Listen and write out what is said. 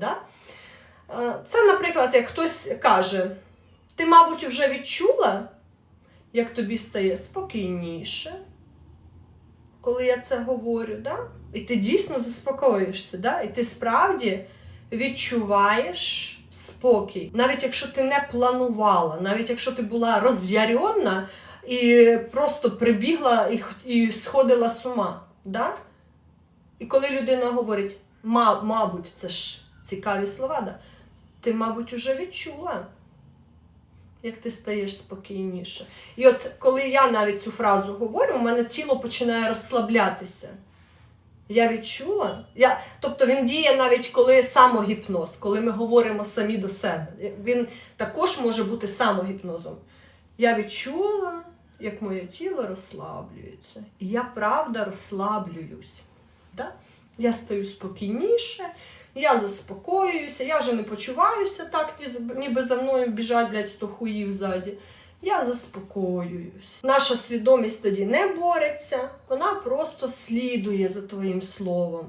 Да? Е, Це, наприклад, як хтось каже, ти, мабуть, вже відчула, як тобі стає спокійніше, коли я це говорю, да? і ти дійсно заспокоїшся, да? і ти справді відчуваєш спокій. Навіть якщо ти не планувала, навіть якщо ти була роз'ярена і просто прибігла і, і сходила з ума. Да? І коли людина говорить, «Ма- мабуть, це ж цікаві слова, да? ти, мабуть, уже відчула, як ти стаєш спокійніше. І от коли я навіть цю фразу говорю, у мене тіло починає розслаблятися. Я відчула. Я, тобто він діє навіть коли самогіпноз, коли ми говоримо самі до себе. Він також може бути самогіпнозом. Я відчула, як моє тіло розслаблюється. І я правда розслаблююсь. Да? Я стаю спокійніше, я заспокоююся, я вже не почуваюся так, ніби за мною біжать, блядь, сто хуїв ззаді. Я заспокоююсь. Наша свідомість тоді не бореться, вона просто слідує за твоїм словом.